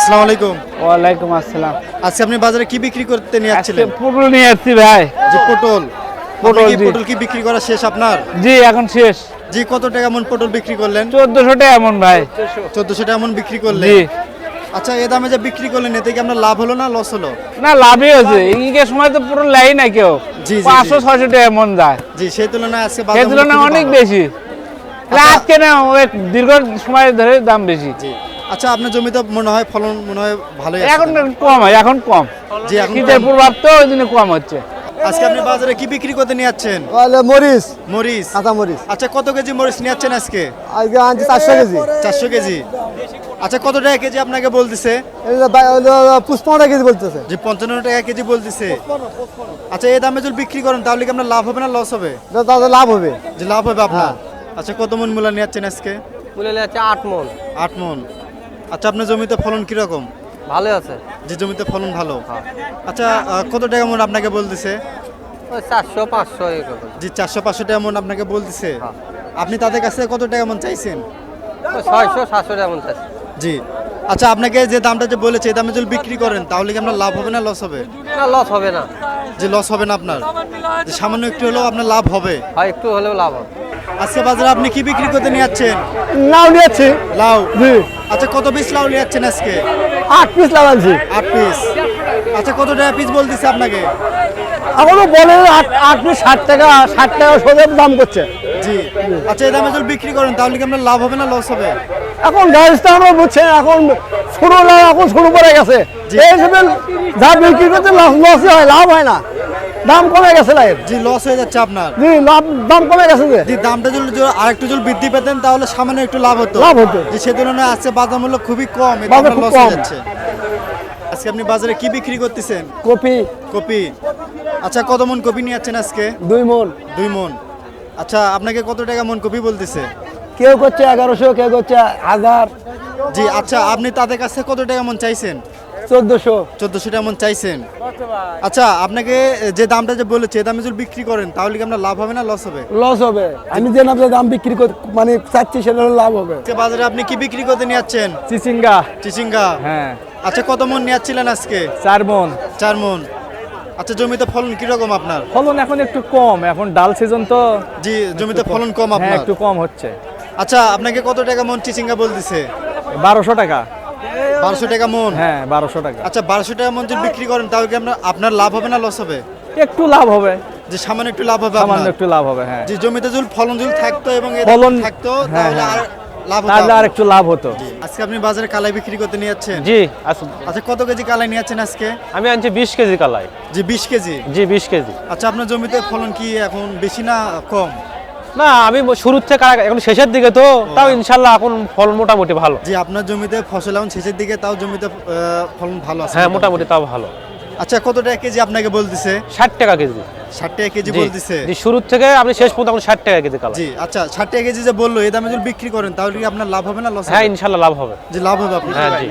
আসসালামু আলাইকুম। ওয়ালাইকুম আসসালাম। আজকে আপনি বাজারে কি বিক্রি করতে নিয়ে আজকে পটল নিয়ে আসছি ভাই। যে পটল। পটল, কি পটল কি বিক্রি করা শেষ আপনার? জি এখন শেষ। জি কত টাকা মন পটল বিক্রি করলেন? চোদ্দশো টাকা এমন ভাই। চোদ্দশো টাকা মন বিক্রি করলেন। জি। আচ্ছা এ দামে যে বিক্রি করলেন এতে কি আপনার লাভ হলো না লস হলো? না লাভই হয়েছে। ইঙ্গের সময় তো পুরো লাই না কেউ। জি, জি, পাঁচশো জি। ছয়শো টাকা এমন যায়। জি সেই তুলনায় আজকে বাজার মূল্য তুলনায় অনেক বেশি। আচ্ছা। আজকে না দীর্ঘ সময় ধরে দাম বেশি। জি। আচ্ছা আপনার জমিতে মনে হয় ফলন মনে হয় ভালোই আছে এখন কম হয় এখন কম। জি এখন শীতের কম। প্রভাব তো ওই জন্য কম হচ্ছে। আজকে আপনি বাজারে কি বিক্রি করতে নিয়ে যাচ্ছেন? মরিচ। মরিচ। কাঁচা মরিচ। আচ্ছা কত কেজি মরিচ নিয়ে যাচ্ছেন আজকে? আজকে আনছি চারশো কেজি। চারশো কেজি। আচ্ছা কত টাকা কেজি আপনাকে বলতেছে? পুষ্পটা কেজি বলতেছে। যে পঞ্চান্ন টাকা কেজি বলতেছে। আচ্ছা এই দামে যদি বিক্রি করেন তাহলে কি আপনার লাভ হবে না লস হবে? তাদের লাভ হবে। যে লাভ হবে আপনার? আচ্ছা কত মন মূলা নিয়ে যাচ্ছেন আজকে? তুলে যাচ্ছে আট মন। আট মন। আচ্ছা আপনার জমিতে ফলন কীরকম? ভালো আছে। যে জমিতে ফলন ভালো। আচ্ছা আহ, কত টাকা মন আপনাকে বলতেছে? চারশো পাঁচশো এরকম। যে চারশো পাঁচশো টাকা মন আপনাকে বলতেছে। হ্যাঁ। আপনি তাদের কাছে কত টাকা মন চাইছেন? ছয়শো সাতশো এমন চাচ্ছে জি। আচ্ছা আপনাকে যে দামটা যে বলেছে এই দামে যদি বিক্রি করেন তাহলে কি আপনার লাভ হবে না লস হবে? না লস হবে না। যে লস হবে না আপনার? যে সামান্য একটু হলেও আপনার লাভ হবে? হয় একটু হলেও লাভ হবে। আজকে বাজারে আপনি কি বিক্রি করতে নিয়ে যাচ্ছেন? লাউ নিয়েছি লাউ? জি। আচ্ছা কত পিস লাউ নিয়ে যাচ্ছেন আজকে? আট পিস লাউ আনছি। আট পিস আচ্ছা কত টাকা পিস বলতেছে আপনাকে? এখনও বলে আট আট পিস ষাট টাকা ষাট টাকা সোজা দাম করছে। জি। আচ্ছা এই দামে যদি বিক্রি করেন তাহলে কি আপনার লাভ হবে না লস হবে? এখন গাছটা আমরা বুঝছেন এখন শুরু লাউ এখন শুরু করে গেছে। এই হিসেবে যা বিক্রি করতে লস হয় লাভ হয় না। দাম কমে গেছে লাইয়ের জি লস হয়ে যাচ্ছে আপনার। জি লাভ দাম কমে গেছে যে। জি দামটা যদি আরেকটু যদি বৃদ্ধি পেতেন তাহলে সামান্য একটু লাভ হতো। লাভ হতো। যে সে তুলনায় আজকে বাজার মূল্য খুবই কম এটা লস হয়ে যাচ্ছে। আজকে আপনি বাজারে কি বিক্রি করতেছেন? কপি। কপি। আচ্ছা কত মন কপি নিয়ে যাচ্ছেন আজকে? দুই মন। দুই মন। আচ্ছা আপনাকে কত টাকা মন কপি বলতেছে? কেউ করছে এগারোশো কেউ করছে হাজার। জি আচ্ছা আপনি তাদের কাছে কত টাকা মন চাইছেন? চোদ্দশো। চোদ্দশো চাইছেন? আচ্ছা আপনাকে যে দামটা যে বলেছে এই দামে যদি বিক্রি করেন তাহলে কি আপনার লাভ হবে না লস হবে? লস হবে। আমি যে দাম বিক্রি মানে চাচ্ছি সেটা লাভ হবে। বাজারে আপনি কি বিক্রি করতে নিয়ে যাচ্ছেন? চিচিঙ্গা। চিচিঙ্গা? হ্যাঁ। আচ্ছা কত মন নিয়ে যাচ্ছিলেন আজকে? চার মন। চার মন। আচ্ছা জমিতে ফলন কীরকম আপনার? ফলন এখন একটু কম এখন ডাল সিজন তো। জি জমিতে ফলন কম হ্যাঁ আপনার। একটু কম হচ্ছে। আচ্ছা আপনাকে কত টাকা মন চিচিঙ্গা বলতেছে? বারোশো টাকা। বারোশো টাকা মন। হ্যাঁ বারোশো টাকা। আচ্ছা বারোশো টাকা মন যদি বিক্রি করেন তাহলে কি আপনার আপনার লাভ হবে না লস হবে? একটু লাভ হবে। যে সামান্য একটু লাভ হবে সামান্য একটু লাভ হবে হ্যাঁ। যে জমিতে যদি ফলন যদি থাকতো এবং ফলন- থাকতো হ্যাঁ, তাহলে আর হ্যাঁ। লাভ তাহলে আর একটু লাভ হতো। আজকে আপনি বাজারে কালাই বিক্রি করতে নিয়ে যাচ্ছেন জি আসুন। আচ্ছা কত কেজি কালাই নিয়ে যাচ্ছেন আজকে? আমি আনছি বিশ কেজি কালাই। জি কেজি। জি বিশ কেজি। আচ্ছা আপনার জমিতে ফলন কি এখন বেশি না কম? না আমি শুরুর থেকে এখন শেষের দিকে তো তাও ইনশাল্লাহ এখন ফল মোটামুটি ভালো। জি আপনার জমিতে ফসল এখন শেষের দিকে তাও জমিতে ফলন ভালো আছে হ্যাঁ মোটামুটি। তাও ভালো। আচ্ছা কত টাকা কেজি আপনাকে বলতেছে? ষাট টাকা কেজি। ষাট টাকা কেজি বলতেছে? জি শুরুর থেকে আপনি শেষ পর্যন্ত এখন ষাট টাকা কেজি কালাই জি আচ্ছা ষাট টাকা কেজি যে বলল এই দামে যদি বিক্রি করেন তাহলে কি আপনার লাভ হবে না লস হ্যাঁ ইনশাল্লাহ লাভ হবে। যে লাভ হবে আপনার। হ্যাঁ জি।